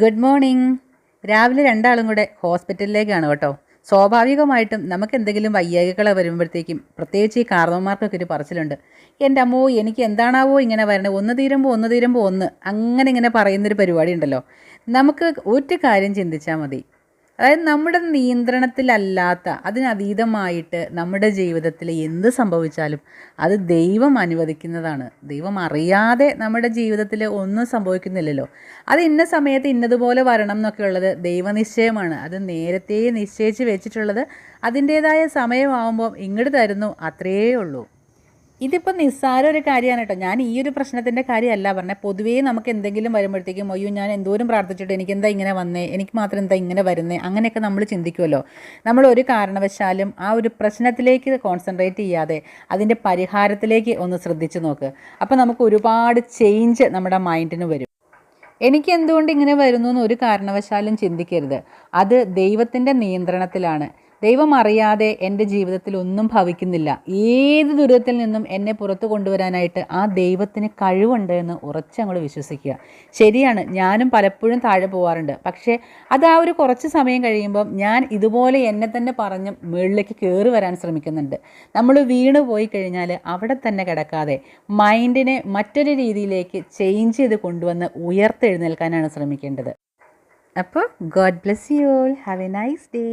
Good morning രാവിലെ രണ്ടാളും കൂടെ ഹോസ്പിറ്റലിലേക്കാണ് കേട്ടോ. സ്വാഭാവികമായിട്ടും നമുക്ക് എന്തെങ്കിലും വയ്യായികളെ വരുമ്പോഴത്തേക്കും പ്രത്യേകിച്ച് ഈ കാർന്നവന്മാർക്കൊക്കെ ഒരു പറച്ചിലുണ്ട്. എന്റെ അമ്മോ എനിക്ക് എന്താണാവോ ഇങ്ങനെ വരണേ? ഒന്ന് തീരുമ്പോൾ ഒന്ന് തീരുമ്പോൾ ഒന്ന്. അങ്ങനെ ഇങ്ങനെ പറയുന്നൊരു പരിപാടി ഉണ്ടല്ലോ നമുക്ക് ഒരു കാര്യം ചിന്തിച്ചാൽ മതി. അതായത് നമ്മുടെ നിയന്ത്രണത്തിലല്ലാത്ത അതിനതീതമായിട്ട് നമ്മുടെ ജീവിതത്തിൽ എന്ത് സംഭവിച്ചാലും അത് ദൈവം അനുവദിക്കുന്നതാണ്. ദൈവം അറിയാതെ നമ്മുടെ ജീവിതത്തിൽ ഒന്നും സംഭവിക്കുന്നില്ലല്ലോ. അത് ഇന്ന സമയത്ത് ഇന്നതുപോലെ വരണം എന്നൊക്കെ ഉള്ളത് ദൈവനിശ്ചയമാണ്. അത് നേരത്തെ നിശ്ചയിച്ച് വെച്ചിട്ടുള്ളത് അതിന്റേതായ സമയമാകുമ്പോൾ ഇങ്ങോട്ട് തരുന്നു അത്രയേ ഉള്ളൂ. ഇതിപ്പോൾ നിസ്സാര ഒരു കാര്യമാണ് കേട്ടോ. ഞാൻ ഈ ഒരു പ്രശ്നത്തിന്റെ കാര്യമല്ല പറഞ്ഞത് പൊതുവേ നമുക്ക് എന്തെങ്കിലും വരുമ്പോഴത്തേക്കും അയ്യോ ഞാൻ എന്തോരം പ്രാർത്ഥിച്ചിട്ട് എനിക്ക് എന്താ ഇങ്ങനെ വന്നേ? എനിക്ക് മാത്രം എന്താ ഇങ്ങനെ വരുന്നേ? അങ്ങനെയൊക്കെ നമ്മൾ ചിന്തിക്കുമല്ലോ നമ്മൾ ഒരു കാരണവശാലും ആ ഒരു പ്രശ്നത്തിലേക്ക് കോൺസെൻട്രേറ്റ് ചെയ്യാതെ അതിന്റെ പരിഹാരത്തിലേക്ക് ഒന്ന് ശ്രദ്ധിച്ചു നോക്ക്. അപ്പോൾ നമുക്ക് ഒരുപാട് ചേഞ്ച് നമ്മുടെ മൈൻഡിന് വരും. എനിക്ക് എന്തുകൊണ്ട് ഇങ്ങനെ വരുന്നു എന്ന് ഒരു കാരണവശാലും ചിന്തിക്കരുത്. അത് ദൈവത്തിന്റെ നിയന്ത്രണത്തിലാണ്. ദൈവം അറിയാതെ എന്റെ ജീവിതത്തിൽ ഒന്നും ഭവിക്കുന്നില്ല. ഏത് ദുരിതത്തിൽ നിന്നും എന്നെ പുറത്തു കൊണ്ടുവരാനായിട്ട് ആ ദൈവത്തിന് കഴിവുണ്ട് എന്ന് ഉറച്ചങ്ങോട് വിശ്വസിക്കുക. ശരിയാണ് ഞാനും പലപ്പോഴും താഴെ പോവാറുണ്ട്. പക്ഷേ അത് ആ ഒരു കുറച്ച് സമയം കഴിയുമ്പം ഞാൻ ഇതുപോലെ എന്നെ തന്നെ പറഞ്ഞ് മുകളിലേക്ക് കയറി വരാൻ ശ്രമിക്കുന്നുണ്ട്. നമ്മൾ വീണ് പോയി കഴിഞ്ഞാൽ അവിടെ തന്നെ കിടക്കാതെ മൈൻഡിനെ മറ്റൊരു രീതിയിലേക്ക് ചേഞ്ച് ചെയ്ത് കൊണ്ടുവന്ന് ഉയർത്തെഴുന്നേൽക്കാനാണ് ശ്രമിക്കേണ്ടത്. അപ്പോൾ God bless you all. Have a nice day.